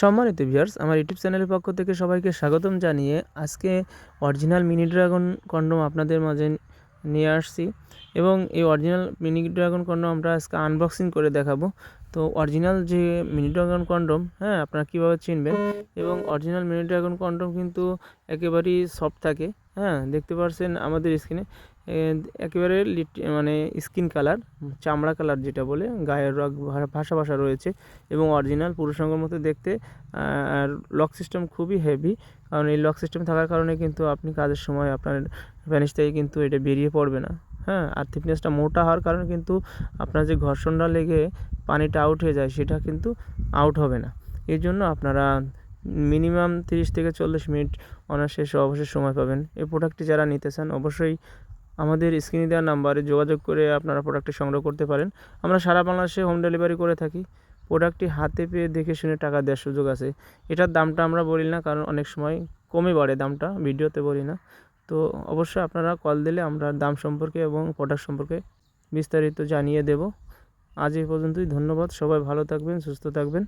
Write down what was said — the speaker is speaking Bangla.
সম্মানিত ভিউয়ার্স আমার ইউটিউব চ্যানেলের পক্ষ থেকে সবাইকে স্বাগতম জানিয়ে আজকে অরিজিনাল মিনি ড্রাগন কন্ডম আপনাদের মাঝে নিয়ে আসছি এবং এই অরিজিনাল মিনি ড্রাগন কন্ডম আমরা আজকে আনবক্সিং করে দেখাবো। তো অরিজিনাল যে মিনি ড্রাগন কন্ডম হ্যাঁ আপনারা কীভাবে চিনবেন? এবং অরিজিনাল মিনি ড্রাগন কন্ডম কিন্তু একেবারেই সফট থাকে। হ্যাঁ দেখতে পাচ্ছেন আমাদের স্কিনে। একেবারে লিট মানে স্কিন কালার, চামড়া কালার যেটা বলে, গায়ের রগ ভাষা ভাষা রয়েছে এবং অরিজিনাল পুরুষাঙ্গর মতো দেখতে, আর লক সিস্টেম খুবই হেভি কারণ এই লক সিস্টেম থাকার কারণে কিন্তু আপনি কাজের সময় আপনার ভ্যানিশ থেকে কিন্তু এটা বেরিয়ে পড়বে না। হ্যাঁ আর থিকনেসটা মোটা হওয়ার কারণে কিন্তু আপনার যে ঘর্ষণটা লেগে পানিটা আউট হয়ে যায়, সেটা কিন্তু আউট হবে না। এই জন্য আপনারা মিনিমাম তিরিশ থেকে চল্লিশ মিনিট অনার শেষে অবশ্যই সময় পাবেন। এই প্রোডাক্টটি যারা নিতে চান, অবশ্যই আমাদের স্ক্রিনে দেওয়া নাম্বারে যোগাযোগ করে আপনারা প্রোডাক্টটি সংগ্রহ করতে পারেন। আমরা সারা বাংলাদেশে হোম ডেলিভারি করে থাকি। প্রোডাক্টটি হাতে পেয়ে দেখে শুনে টাকা দেওয়ার সুযোগ আছে। এটার দামটা আমরা বলি না, কারণ অনেক সময় কমে বাড়ে দামটা, ভিডিওতে বলি না। তো অবশ্যই আপনারা কল দিলে আমরা দাম সম্পর্কে এবং প্রোডাক্ট সম্পর্কে বিস্তারিত জানিয়ে দেব। আজ এই পর্যন্তই, ধন্যবাদ, সবাই ভালো থাকবেন, সুস্থ থাকবেন।